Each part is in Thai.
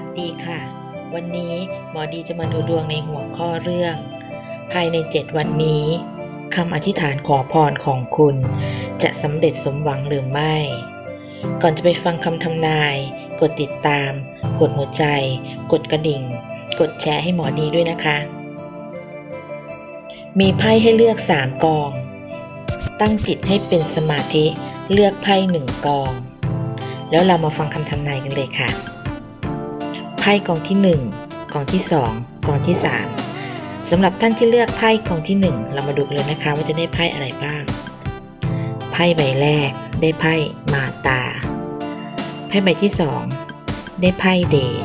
วัสดีค่ะ วันนี้หมอดีจะมาดูดวงในหัวข้อเรื่อง ภายใน 7 วันนี้คำอธิษฐานขอพรของคุณ จะสำเร็จสมหวังหรือไม่ ก่อนจะไปฟังคำทำนาย กดติดตาม กดหัวใจ กดกระดิ่ง กดแชร์ให้หมอดีด้วยนะคะ มีไพ่ให้เลือก 3 กอง ตั้งจิตให้เป็นสมาธิเลือกไพ่หนึ่งกอง แล้วเรามาฟังคำทำนายกันเลยค่ะ ไพ่กองที่ 1กองที่ 2กองที่ 3สำหรับท่านที่เลือกไพ่กองที่ 1 เรามาดูกันเลยนะคะว่าจะได้ไพ่อะไรบ้าง ไพ่ใบแรก ได้ไพ่มาตา ไพ่ใบที่ 2 ได้ไพ่เดท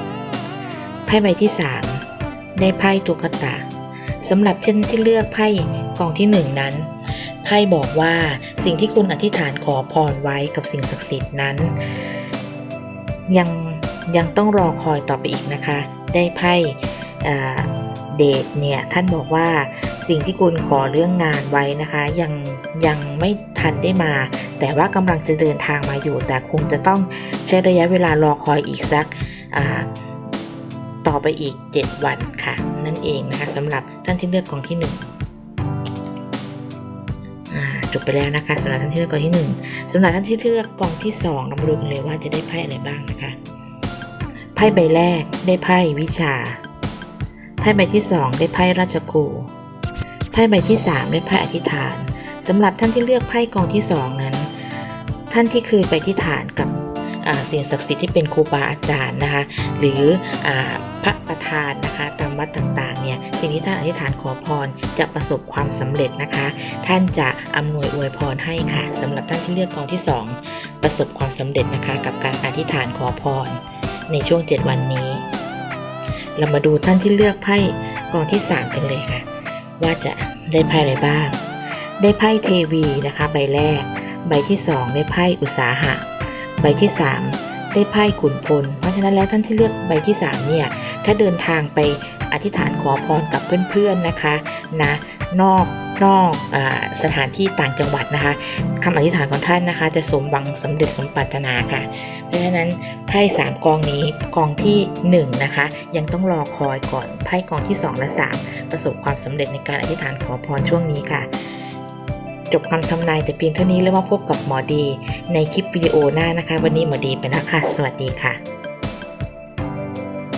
ไพ่ใบที่ 3 ได้ไพ่ตุกตาสำหรับเช่นที่เลือกไพ่กองที่ 1 นั้นไพ่บอกว่าสิ่งที่คุณอธิษฐานขอพรไว้กับสิ่งศักดิ์สิทธิ์นั้น ยัง ยังต้องรอคอยต่อไปอีกนะคะ ได้ไพ่เดทเนี่ยท่านบอกว่าสิ่งที่คุณขอเรื่องงานไว้นะคะ ยังยังไม่ทันได้มา แต่ว่ากำลังจะเดินทางมาอยู่ แต่คงจะต้องใช้ระยะเวลารอคอยอีกสักต่อไปอีก 7 วันค่ะ นั่นเองนะคะสำหรับท่านที่เลือกกองที่1อ่าจบไปแล้วนะคะสำหรับท่านที่เลือกกองที่หนึ่งสำหรับท่านที่เลือกกองที่สองเรามาดูกันเลยว่าจะได้ไพ่อะไรบ้างนะคะ ไพ่ใบแรกได้ไพ่วิชา ไพ่ใบที่สองได้ไพ่ราชครูไพ่ใบที่สามได้ไพ่อธิษฐานสำหรับท่านที่เลือกไพ่กองที่สองนั้น ท่านที่เคยไปอธิษฐานกับอ่าสิ่งศักดิ์สิทธิ์ที่เป็นครูบาอาจารย์นะคะหรืออพระประธานนะคะตามวัดต่างๆเนี่ยสิ่งที่ท่านอธิษฐานขอพรจะประสบความสำเร็จนะคะ ท่านจะอำนวยอวยพรให้ค่ะสำหรับท่านที่เลือกกองที่ 2 ประสบความสำเร็จนะคะ กับการอธิษฐานขอพร ในช่วง 7 วันนี้ เรามาดูท่านที่เลือกไพ่กองที่ 3 กันเลยค่ะ ว่าจะได้ไพ่อะไรบ้าง ได้ไพ่เทวีนะคะ ใบแรก ใบที่ 2 ได้ไพ่อุตสาหะ ใบที่ 3 ได้ไพ่ขุนพล เพราะฉะนั้นแล้วท่านที่เลือกใบที่ 3 เนี่ย ถ้าเดินทางไปอธิษฐานขอพรกับเพื่อนๆนะคะนะ นอก นอกอสถานที่ต่างจังหวัดนะคะคำอธิษฐานของท่านนะคะ จะสมหวังสำเร็จสมปรารถนาค่ะ เพราะฉะนั้นไพ่สามกองนี้กองที่หนึ่งนะคะ ยังต้องรอคอยก่อนไพ่กองที่สองและสามประสบความสำเร็จในการอธิษฐานขอพรช่วงนี้ค่ะ จบคำทำนายแต่เพียงเท่านี้แล้วมาพบกับหมอดี ในคลิปวิดีโอหน้านะคะ วันนี้หมอดีไปแล้วค่ะ สวัสดีค่ะ